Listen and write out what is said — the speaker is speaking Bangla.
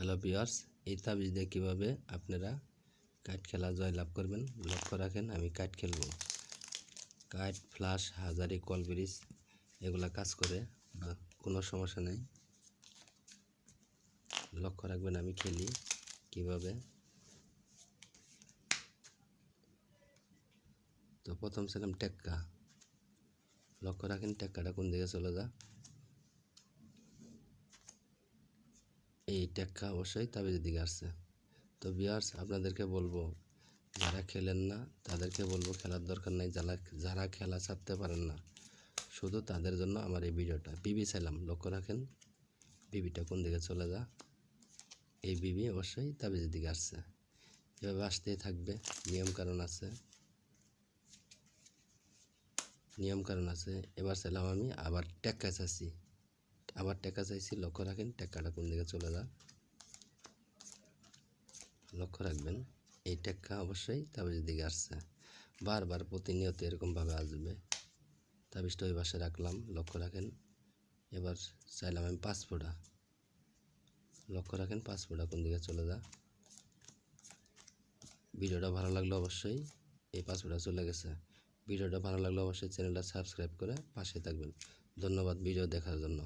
হ্যালো বিয়ার্স এই তাবিজ দিয়ে কীভাবে আপনারা কাঠ খেলা জয়লাভ করবেন, লক্ষ্য রাখেন, আমি কাঠ খেলব। কাঠ ফ্লাশ হাজারি কল ব্রিজ এগুলা কাজ করে কোনো সমস্যা নেই। লক্ষ্য রাখবেন, আমি খেলি কীভাবে। তো প্রথম ছিলাম টেক্কা। লক্ষ্য রাখেন, টেক্কাটা কোন দিকে চলে যা টেক্কা অবশ্যই তাবিজের দিকে আসছে। তো বিয়ার্স আপনাদেরকে বলব, যারা খেলেন না, তাদেরকে বলব খেলার দরকার নেই, যারা যারা খেলা ছাড়তে পারেন না, শুধু তাদের জন্য আমার এই ভিডিওটা। বিবি চাইলাম লক্ষ্য রাখেন, বিবিটা কোন দিকে চলে যা এই বিবি অবশ্যই তাবিজের দিকে আসছে। এভাবে আসতেই থাকবে, নিয়ম কারণ আছে। নিয়ম কারণ আছে। এবার চাইলাম আমি আবার টেক্কা চাচ্ছি। আবার টেক্কা চাইছি, লক্ষ্য রাখেন টেক্কাটা কোন দিকে চলে যা লক্ষ্য রাখবেন, এই টেক্কা অবশ্যই তাবিজের দিকে আসছে। বারবার প্রতিনিয়ত এরকমভাবে আসবে। তাবিজটা ওই পাশে রাখলাম, লক্ষ্য রাখেন। এবার চাইলাম আমি ফোঁটা। লক্ষ্য রাখেন ফোঁটা কোন দিকে চলে যা ভিডিওটা ভালো লাগলে অবশ্যই এই ফোঁটা চলে গেছে। ভিডিওটা ভালো লাগলে অবশ্যই চ্যানেলটা সাবস্ক্রাইব করে পাশে থাকবেন। ধন্যবাদ ভিডিও দেখার জন্য।